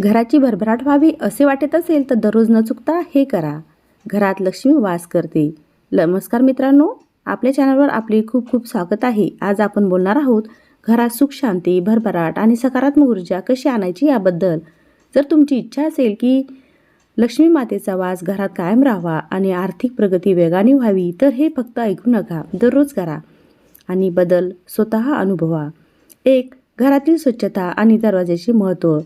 घराची भरभराट व्हावी असे वाटत असेल तर दररोज न चुकता हे करा. घरात लक्ष्मी वास करते. नमस्कार मित्रांनो आपल्या चॅनलवर आपले खूप खूप स्वागत आहे. आज आपण बोलणार आहोत घरात सुख शांती भरभराट आणि सकारात्मक ऊर्जा कशी आणायची याबद्दल. जर तुमची इच्छा असेल की लक्ष्मी मातेचा वास घरात कायम राहावा आणि आर्थिक प्रगती वेगाने व्हावी तर हे फक्त ऐकू नका. दररोज करा आणि बदल स्वतः अनुभवा. एक घरातील स्वच्छता आणि दरवाज्याचे महत्त्व.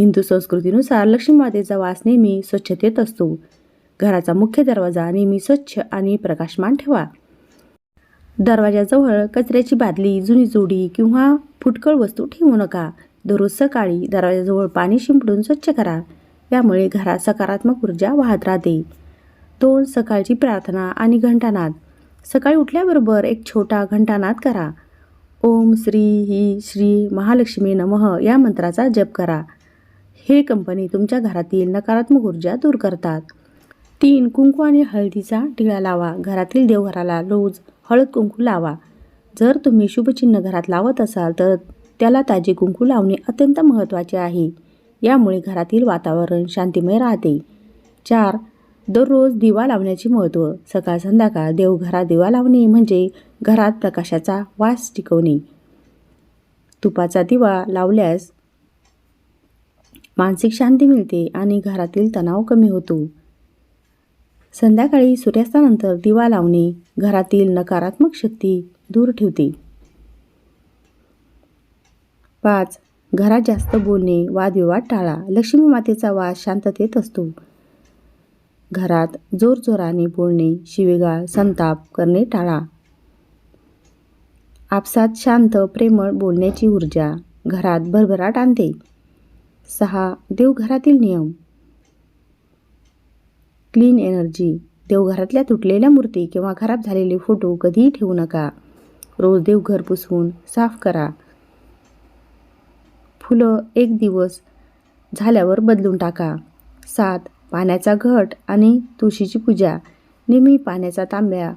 हिंदू संस्कृतीनुसार लक्ष्मी मातेचा वास नेहमी स्वच्छतेत असतो. घराचा मुख्य दरवाजा नेहमी स्वच्छ आणि प्रकाशमान ठेवा. दरवाजाजवळ कचऱ्याची बादली जुनी जोडी किंवा फुटकळ वस्तू ठेवू नका. दररोज सकाळी दरवाजाजवळ पाणी शिंपडून स्वच्छ करा. यामुळे घरात सकारात्मक ऊर्जा वाहत राहते. दोन सकाळची प्रार्थना आणि घंटानाद. सकाळी उठल्याबरोबर एक छोटा घंटानाद करा. ओम श्री ही श्री महालक्ष्मी नमः या मंत्राचा जप करा. हे कंपनी तुमच्या घरातील नकारात्मक ऊर्जा दूर करतात. तीन कुंकू आणि हळदीचा टिळा लावा. घरातील देवघराला रोज हळद कुंकू लावा. जर तुम्ही शुभचिन्ह घरात लावत असाल तर त्याला ताजे कुंकू लावणे अत्यंत महत्त्वाचे आहे. यामुळे घरातील वातावरण शांतिमय राहते. चार दररोज दिवा लावण्याचे महत्त्व. सकाळ संध्याकाळ देवघरात दिवा लावणे म्हणजे घरात प्रकाशाचा वास टिकवणे. तुपाचा दिवा लावल्यास मानसिक शांती मिळते आणि घरातील तणाव कमी होतो. संध्याकाळी सूर्यास्तानंतर दिवा लावणे घरातील नकारात्मक शक्ती दूर ठेवते. पाच. घरात जास्त बोलणे वादविवाद टाळा लक्ष्मी मातेचा वास शांततेत असतो. घरात जोरजोराने बोलणे शिवेगाळ संताप करणे टाळा. आपसात शांत प्रेमळ बोलण्याची ऊर्जा घरात भरभराट आणते. सहा देवघरातील नियम. क्लीन एनर्जी देवघरातल्या तुटलेल्या मूर्ती किंवा खराब झालेले फोटो कधीही ठेवू नका. रोज देवघर पुसवून साफ करा. फुलं एक दिवस झाल्यावर बदलून टाका. सात पाण्याचा घट आणि तुळशीची पूजा. नेहमी पाण्याचा तांब्या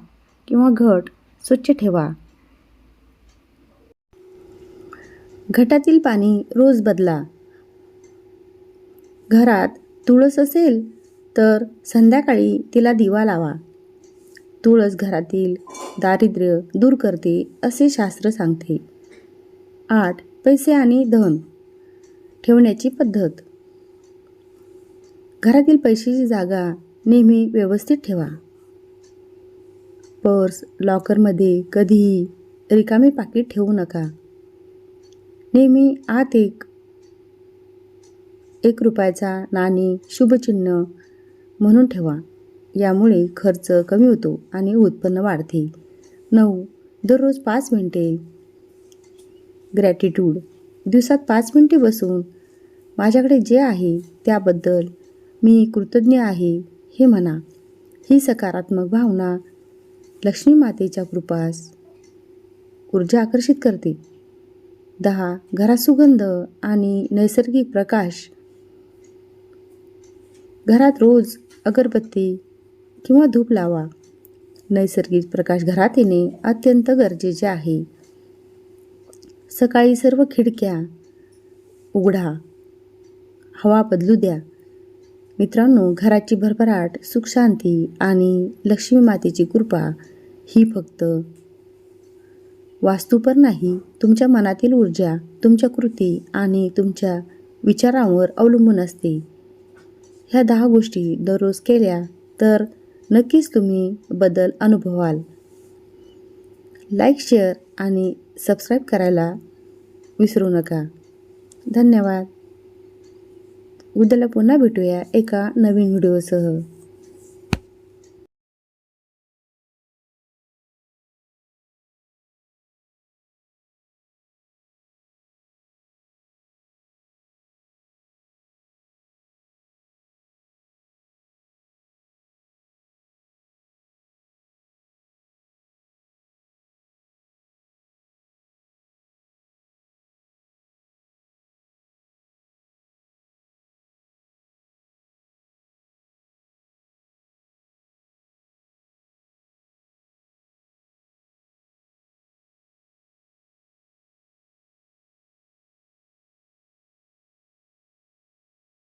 किंवा घट स्वच्छ ठेवा. घटातील पाणी रोज बदला. घरात तुळस असेल तर संध्याकाळी तिला दिवा लावा. तुळस घरातील दारिद्र्य दूर करते असे शास्त्र सांगते. आठ. पैसे आणि धन ठेवण्याची पद्धत. घरातील पैशाची जागा नेहमी व्यवस्थित ठेवा. पर्स लॉकरमध्ये कधीही रिकामी पाकिट ठेवू नका. नेहमी आत एक एक रुपयाचा नाणी शुभचिन्ह म्हणून ठेवा. यामुळे खर्च कमी होतो आणि उत्पन्न वाढते. नऊ. दररोज पाच मिनटे. ग्रॅटिट्यूड दिवसात पाच मिनटे बसून माझ्याकडे जे आहे त्याबद्दल मी कृतज्ञ आहे हे म्हणा. ही सकारात्मक भावना लक्ष्मी मातेच्या कृपास ऊर्जा आकर्षित करते. दहा. घरात सुगंध आणि नैसर्गिक प्रकाश घरात रोज अगरबत्ती किंवा धूप लावा. नैसर्गिक प्रकाश घरात येणे अत्यंत गरजेचे आहे. सकाळी सर्व खिडक्या उघडा. हवा बदलू द्या. मित्रांनो घराची भरभराट सुखशांती आणि लक्ष्मी मातेची कृपा ही फक्त वास्तूपर नाही तुमच्या मनातील ऊर्जा तुमच्या कृती आणि तुमच्या विचारांवर अवलंबून असते. ह्या दहा गोष्टी दररोज केल्या तर नक्कीच तुम्ही बदल अनुभवाल. लाईक शेअर आणि सबस्क्राईब करायला विसरू नका. धन्यवाद. उद्याला पुन्हा भेटूया एका नवीन व्हिडिओसह